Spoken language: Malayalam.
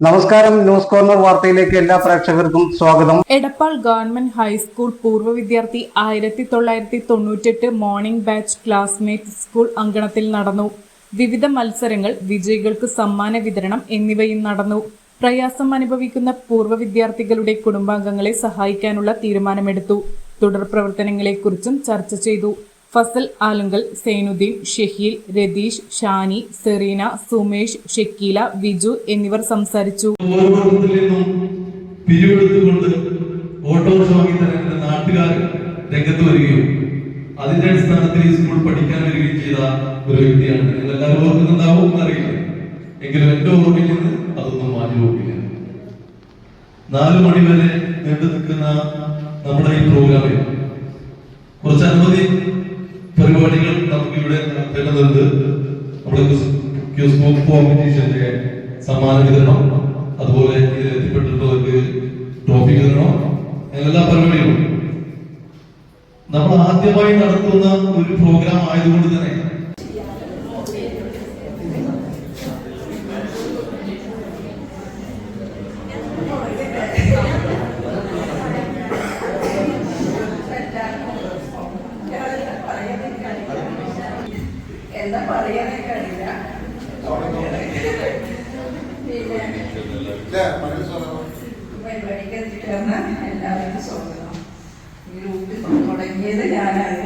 നമസ്കാരം ന്യൂസ് കോർണർ വാർത്തയിലേക്ക് എല്ലാ പ്രേക്ഷകർക്കും സ്വാഗതം. എടപ്പാൾ ഗവൺമെന്റ് ഹൈസ്കൂൾ പൂർവ വിദ്യാർത്ഥി ആയിരത്തി തൊള്ളായിരത്തി തൊണ്ണൂറ്റെട്ട് മോർണിംഗ് ബാച്ച് ക്ലാസ്മേറ്റ് സ്കൂൾ അങ്കണത്തിൽ നടന്നു. വിവിധ മത്സരങ്ങൾ വിജയികൾക്ക് സമ്മാന വിതരണം എന്നിവയും നടന്നു. പ്രയാസം അനുഭവിക്കുന്ന പൂർവ വിദ്യാർത്ഥികളുടെ കുടുംബാംഗങ്ങളെ സഹായിക്കാനുള്ള തീരുമാനമെടുത്തു. തുടർ പ്രവർത്തനങ്ങളെക്കുറിച്ചും ചർച്ച ചെയ്തു. ഫസൽ ആലുങ്കൽ സൈനുദ്ദീൻ ഷഹീൽ രതീഷ് ഷാനി സെറീന സുമേഷ് ഷക്കീല വിജു എന്നിവർ സംസാരിച്ചു. പിരിവെടുത്തുകൊണ്ട് ഓട്ടോ സ്വാമി തരാൻ നാട്ടുകാർ രംഗത്ത് വരികയും അതിന്റെ അടിസ്ഥാനത്തിൽ ഈ സ്കൂൾ പഠിക്കാൻ വരികയും ചെയ്ത ഒരു വ്യക്തിയാണ് നിങ്ങൾ എല്ലാവരും ഓർക്കുന്നുണ്ടാവും എന്നറിയില്ല. എങ്കിലും എന്റെ ഓർമ്മയിൽ നിന്ന് അതൊന്നും മാറ്റി പോകില്ല നാലു മണി വരെ നീണ്ടു നിൽക്കുന്ന നമ്മുടെ ഈ പ്രോഗ്രാമിൽ കുറച്ച് അനവധി പരിപാടികൾ നമുക്ക് ഇവിടെ നടത്തേണ്ടതുണ്ട് നമ്മുടെ ക്യൂസ് ബുക്ക് കോമ്പറ്റീഷന്റെ സമ്മാന വിതരണം അതുപോലെ ഇതിൽ എത്തിപ്പെട്ടിട്ടുള്ളവർക്ക് ട്രോഫി വിതരണം എല്ലാ പരിപാടികളും. നമ്മൾ ആദ്യമായി നടത്തുന്ന ഒരു പ്രോഗ്രാം ആയതുകൊണ്ട് തന്നെ എന്താ പറയാനൊക്കെ അറിയില്ല. പരിപാടിക്ക് എത്തിച്ചേർന്ന എല്ലാവർക്കും സ്വാഗതം ഈ ഗ്രൂപ്പിൽ തുടങ്ങിയത് ഞാനാണ്.